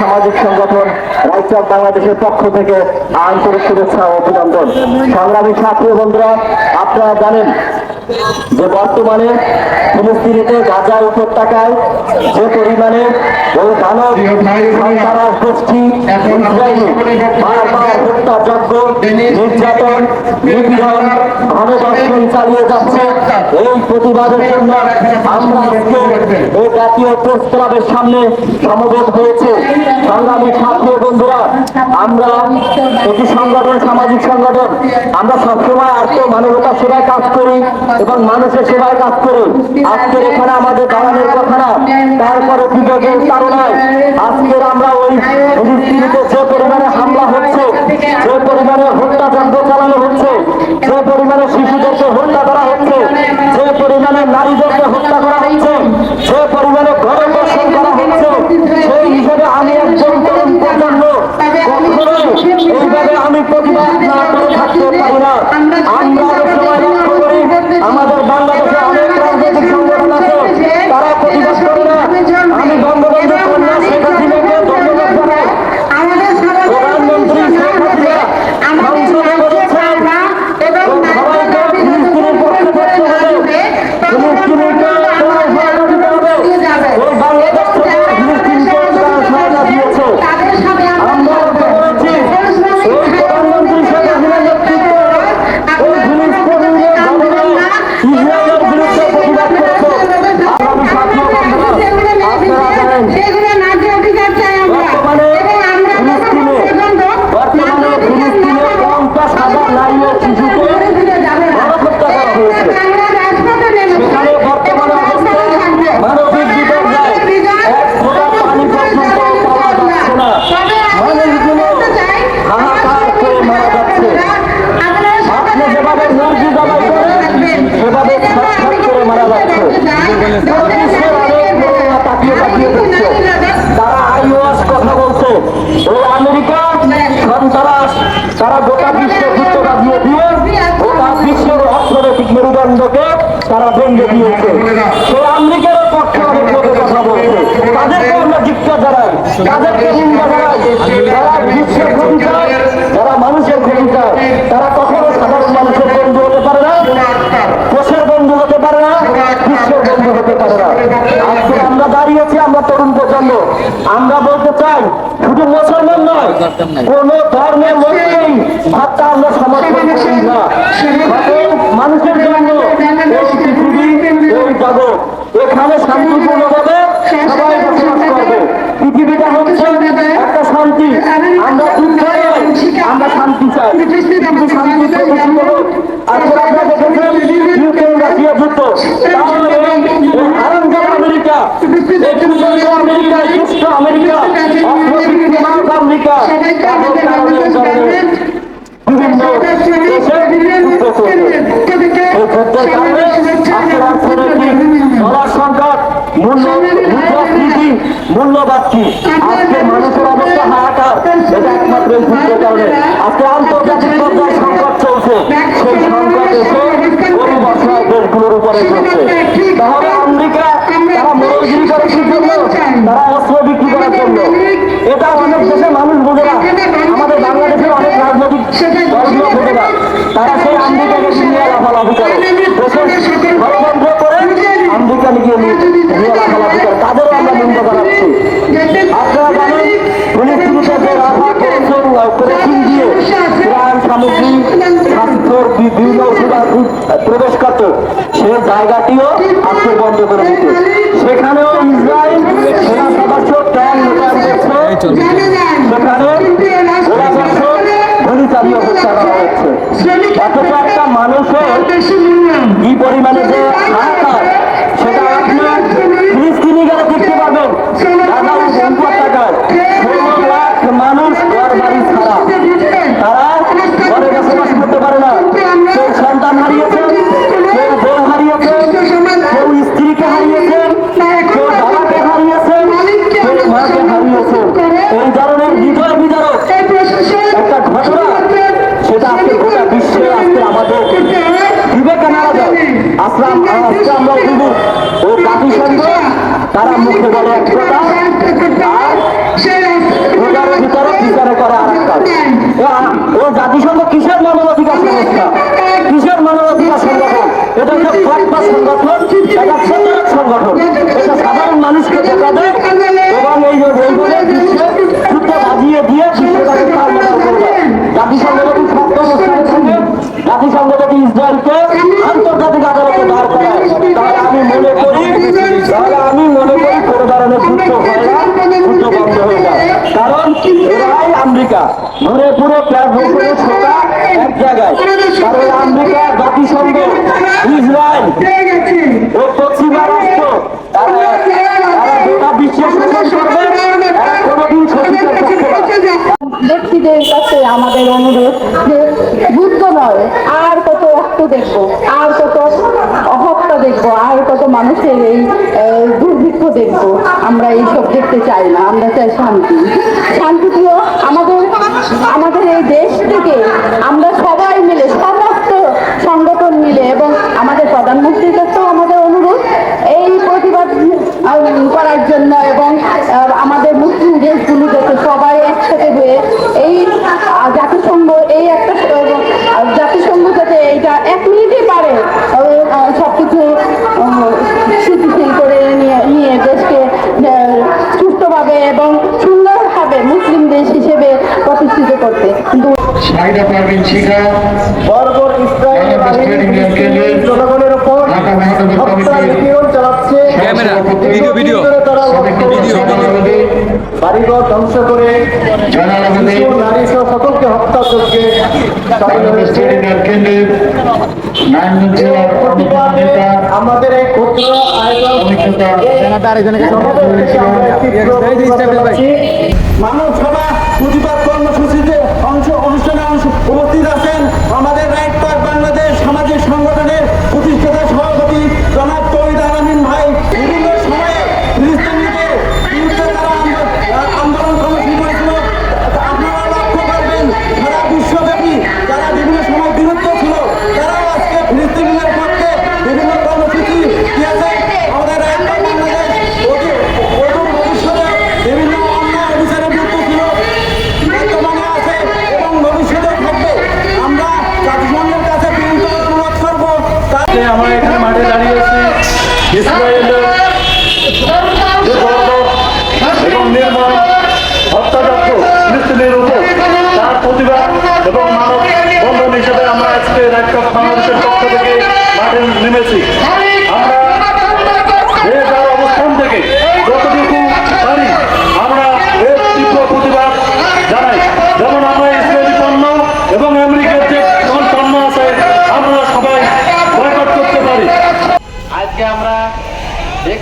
সামাজিক সংগঠন right of বাংলাদেশের পক্ষ থেকে আন্তরিক শুভেচ্ছা ও অভিনন্দন। সংগ্রামী ছাত্রী বন্ধুরা, আপনারা জানেন যে বর্তমানে ফিলিস্তিনিতে গাজা উপত্যকায় যে পরিমাণে ওই দানব গোষ্ঠী ইসরায়েলি বারবার হত্যাযজ্ঞ নির্যাতন নিপীড়ন গণদর্শন চালিয়ে যাচ্ছে। এই প্রতিবাদের জন্য আমরা আজকে এই জাতীয় প্রেস ক্লাবের সামনে সমবেত হয়েছে। সংগ্রামী ছাত্র বন্ধুরা আমরা একটি সংগঠন সামাজিক সংগঠন আমরা সবসময় আর্থ মানবতার সেবায় কাজ করি। এবং মানুষের সেবায় কাজ করুন। আজকের এখানে আমাদের দাঁড়ানোর কথা না, তারপরে বিবেকের কারণায় আজকের আমরা ওই যে পরিমাণে হামলা হচ্ছে, যে পরিমাণে হত্যাযজ্ঞ চালানো হচ্ছে যে পরিমাণে শিশুদেরকে হত্যা করা হচ্ছে যে পরিমাণে নারীদেরকে হত্যা করা হচ্ছে যে পরিমাণে গণদর্শন করা হচ্ছে সেই হিসেবে আমি একজন তরুণ প্রজন্ম কখনোই এইভাবে আমি প্রতিবাদ না করে থাকতে পারি না আমরা অনেক সময় লক্ষ্য করি আমাদের বাংলাদেশে অনেক রাজনৈতিক সংগঠন আছে তারা প্রতিবাদ করে না আমি বঙ্গবন্ধু কন্যা শেখ হাসিনাকে ধন্যবাদ জানাই আমাদের প্রধানমন্ত্রী শেখ হাসিনা সংসদে বলেছেন সবাইকে ফিলিস্তিনের পক্ষে করতে হবে ফিলিস্তিনিকে ত্রাণ সহায়তা দিতে হবে এই বাংলাদেশ থেকে ফিলিস্তিনকে ত্রাণ সহায়তা দিয়েছে তাদের সাথে আমরা লক্ষ্য করেছি এই প্রধানমন্ত্রী শেখ হাসিনার নেতৃত্বে এই ফিলিস্তিনের জনগণ ইসরায়েলের বিরুদ্ধে প্রতিবাদ করেছে আগামী ছাত্র বন্ধুরা আপনারা জানেন সেগুলো ন্যায্য অধিকার চাই আমরা বর্তমানে এবং আমরা ফিলিস্তিনে বর্তমানে ফিলিস্তিনে পঞ্চাশ হাজার নারী ও শিশুকে গণহত্যা করা হয়েছে সেখানে বর্তমানে অবস্থা মানবিক বিপর্যয় এক ফোঁটা পানি পর্যন্ত পাওয়া যাচ্ছে না মানুষগুলো হাহাকার করে মারা যাচ্ছে আপনি যেভাবে মুরগি জবাই করেন সেভাবে ছটফট করে মারা যাচ্ছে বিশ্বের অনেক লোকেরা তাকিয়ে তাকিয়ে দেখছে তারা আইওয়াস কথা বলছে ওই আমেরিকা সন্ত্রাস তারা গোটা বিশ্ব যুদ্ধটা দিয়ে দিয়ে গোটা বিশ্বের অর্থনৈতিক মেরুদণ্ডকে তারা ভেঙে দিয়েছে সেই আমেরিকার পক্ষে অনেক লোকের কথা বলছে তাদেরকে আমরা জিজ্ঞাসা জানাই। তাদেরকে নিন্দা জানাই। তারা বিশ্বের ক্ষতি চায় যারা মানুষের ক্ষতি চায় তারা কখনো সাধারণ মানুষের বন্ধু হতে পারে না। দেশের বন্ধু হতে পারে না। বিশ্বের বন্ধু হতে পারে না। আজকে আমরা দাঁড়িয়েছি আমরা তরুণ প্রজন্ম। আমরা বলতে চাই কোন ধর্মের মধ্যেই ভাবটা আমরা সমর্থন করি না। মানুষের জন্য এই পৃথিবী এই এখানে শান্তিপূর্ণভাবে সবাই বসবাস করবে। পৃথিবীটা হচ্ছে একটা শান্তি। আমরা নয় আমরা শান্তি চাই। শান্তি আজকে আপনারা দেখেছেন এই যুদ্ধের কারণে আজকের অর্থনৈতিক ডলার সংকট মূল্য মুদ্রাস্ফীতি মূল্যবাদী আজকে মানুষের অবস্থা হাহাকার এটা একমাত্র এই কারণে আজকে আন্তর্জাতিক পর্যায়ে সংকট চলছে সেই সংকট এসে গরিব অসহায় দেশগুলোর উপরে চলছে তাহলে আমেরিকা প্রবেশ করত সে জায়গাটিও আজকে বন্ধ করে দিতে সেখানেও ইসরায়েল সেনা সদস্য ট্যাং মোতায়েন করছে সেখানে গোলাবর্ষণ গুলি চালিয়ে হত্যা করা হচ্ছে অথচ একটা মানুষের কি পরিমাণে যে হাহাকার সেটা আপনার ফিলিস্তিনি গেলে দেখতে পাবেন ঢাকা উপত্যকায় ষোলো লাখ মানুষ ঘর বাড়ি ছাড়া তারা ঘরে বসবাস করতে পারে না কেউ সন্তান হারিয়েছে কেউ বউ হারিয়েছে কেউ বিচারক বিচারে করে আর এক কাজ ও- ও জাতিসংঘ কিসের মানবাধিকার সংস্থা কিসের মানবাধিকার সংগঠন? এটা একটা সংগঠন এটা সাধারণ মানুষকে ধোকা দেয় এবং এই যে বৈবলের বিশ্বে যুদ্ধ বাজিয়ে দিয়ে বিশ্বটাকে তার মতো করে দেয়। জাতিসংঘ যদি সত্য অবস্থানের সঙ্গে জাতিসংঘ যদি ইসরায়েলকে আন্তর্জাতিক আদালতে দাঁড় করায় তাহলে আমি মনে করি তাহলে আমি মনে করি কোনো ধরনের যুদ্ধ হয় না যুদ্ধ বন্ধ হয়ে যায় কারণ এরাই আমেরিকা ঘুরে পুরো প্ল্যাটফর্ম করে সোটা এক জায়গায় কারণ আমেরিকা জাতিসংঘ ইসরায়েল ও পশ্চিমা রাষ্ট্র তারা তারা গোটা বিশ্বের শোষণ করবে এরা কোনোদিন শোষিতের পক্ষে না। ব্যক্তিদের কাছে যুদ্ধ নয় আর কত রক্ত দেখব, আর কত অহত্যা দেখব, আর কত মানুষের এই দুর্ভিক্ষ দেখব। আমরা এইসব দেখতে চাই না, আমরা চাই শান্তি। শান্তিপ্রিয় আমাদের আমাদের এই দেশ থেকে আমরা সবাই মিলে সমস্ত সংগঠন মিলে এবং আমাদের প্রধানমন্ত্রীর কাছেও আমাদের অনুরোধ এই প্রতিবাদ উম, করার জন্য এবং আহ, আমাদের মুসলিম দেশগুলো যাতে সবাই একসাথে হয়ে এই আহ, জাতিসংঘ এই একটা আহ, জাতিসংঘ যাতে এইটা এক মিনিটে পারে আহ, সবকিছু উম, স্থিতিশীল করে নিয়ে নিয়ে দেশকে আহ, সুস্থভাবে এবং সুন্দরভাবে মুসলিম দেশ হিসেবে প্রতিষ্ঠিত করতে কিন্তু সাইদা পারভিন শিখা বর্বর ইসরায়েলি বাহিনী জনগণের উপর ঢাকা মহানগর কমিটির চালাচ্ছে। Camera, video, video. বাড়িঘর ধ্বংস করে নারী সহ সকলকে আমাদের এই ক্ষুদ্র আয়োজন মানব সভা প্রতিবাদ উপস্থিত আছেন আমাদের রাইট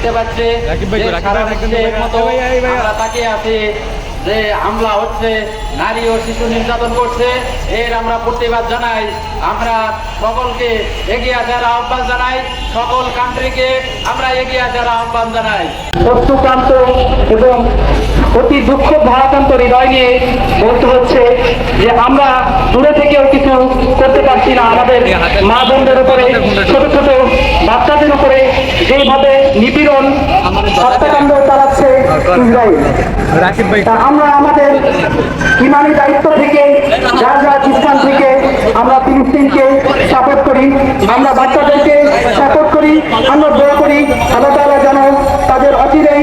ভাই, পাচ্ছে আমরা তাকিয়ে আছি যে হামলা হচ্ছে নারী ও শিশু নির্যাতন করছে এর আমরা প্রতিবাদ জানাই। আমরা সকলকে এগিয়ে আসার আহ্বান জানাই সকল কান্ট্রিকে আমরা এগিয়ে আসার আহ্বান জানাই। এবং অতি দুঃখ ভারাক্রান্ত হৃদয় নিয়ে বলতে হচ্ছে যে আমরা দূরে থেকেও কিছু করতে পারছি না। আমাদের মা বোনদের উপরে ছোট ছোট বাচ্চাদের উপরে যেভাবে নিপীড়ন হত্যাকাণ্ড চালাচ্ছে ইসরায়েল। আমরা আমাদের ইমানি দায়িত্ব থেকে যার যার স্থান থেকে আমরা ফিলিস্তিনকে সাপোর্ট করি। আমরা বাচ্চাদেরকে সাপোর্ট করি। আমরা দোয়া করি। আল্লাহ তাআলা যেন তাদের অচিরেই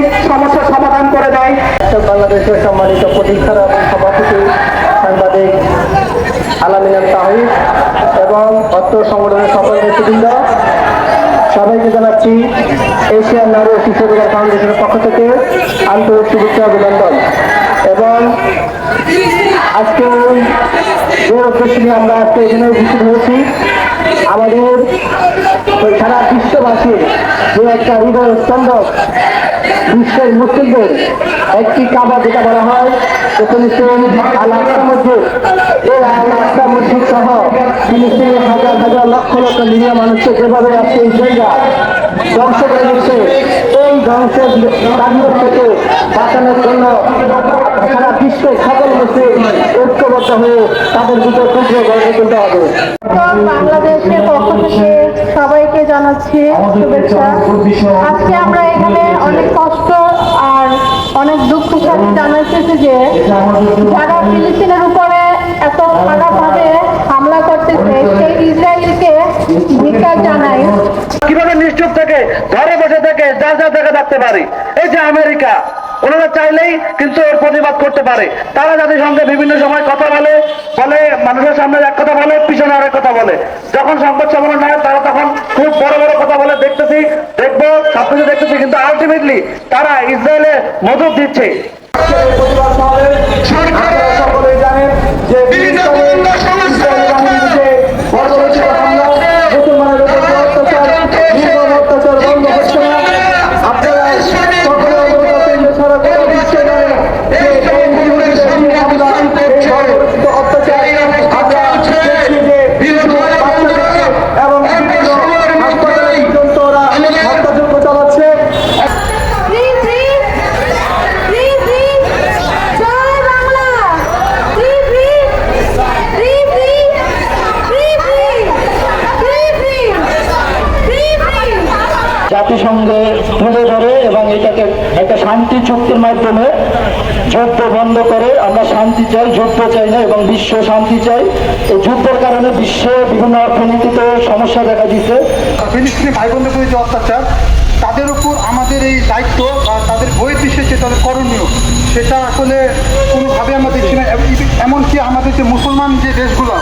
বাংলাদেশের সম্মানিত প্রতিষ্ঠাতা এবং সভাপতি, সাংবাদিক আলামিনাল তাহিদ এবং অত্র সংগঠনের সকল নেতৃবৃন্দ সবাইকে জানাচ্ছি এশিয়ান নারী শিশু অধিকার ফাউন্ডেশনের পক্ষ থেকে আন্তরিক শুভেচ্ছা অভিনন্দন। এবং আজকে যে উদ্দেশ্য নিয়ে আমরা আজকে এখানে উপস্থিত হয়েছি আমাদের সারা বিশ্ববাসীর যে একটা হৃদয় স্পন্দক বিশ্বের মুসলিমদের একটি কাবা যেটা বলা হয় ফিলিস্তিন আল আকসা মসজিদ। এই আল আকসা মসজিদ সহ ফিলিস্তিনের হাজার হাজার লক্ষ লক্ষ নিরীহ মানুষকে যেভাবে আজকে ইসরায়েলরা ধ্বংস করে দিচ্ছে, এই ধ্বংসের কাণ্ড থেকে বাঁচানোর জন্য সারা বিশ্বের সকল মুসলিম হয়ে তাদের ভিতর টুকরো গড়ে তুলতে হবে। বাংলাদেশের পক্ষ থেকে সবাইকে জানাচ্ছি শুভেচ্ছা। আজকে আমরা এখানে অনেক কষ্ট আর অনেক দুঃখ সাথে জানাইতেছে যে যারা ফিলিস্তিনের উপরে এত খারাপভাবে হামলা করতেছে সেই ইসরায়েলকে ধিক্কার জানাই। কীভাবে নিশ্চুপ থেকে ঘরে বসে থেকে যা যা জায়গা থাকতে পারে। এই যে আমেরিকা ওনারা চাইলেই কিন্তু এর প্রতিবাদ করতে পারে। তারা জাতিসংঘে বিভিন্ন সময় কথা বলে বলে মানুষের সামনে এক কথা বলে পিছনে আরেক কথা বলে। যখন সংবাদ সম্মেলন হয় তারা তখন খুব বড় বড় কথা বলে দেখতেছি দেখব সবকিছু দেখতেছি কিন্তু আলটিমেটলি তারা ইসরায়েলে মদত দিচ্ছে। সকলেই জানেন যে জাতিসংঘে তুলে ধরে এবং এটাকে একটা শান্তি চুক্তির মাধ্যমে যুদ্ধ বন্ধ করে, আমরা শান্তি চাই, যুদ্ধ চাই না, এবং বিশ্ব শান্তি চাই। এই যুদ্ধের কারণে বিশ্বে বিভিন্ন অর্থনীতিতে সমস্যা দেখা দিচ্ছে ভাই বোনদের প্রতি যে অত্যাচার, তাদের উপর আমাদের এই দায়িত্ব বা তাদের বইয়ের দৃশ্যে যে তাদের করণীয়, সেটা আসলে কোনোভাবে আমরা দেখছি না এমনকি আমাদের যে মুসলমান যে দেশগুলো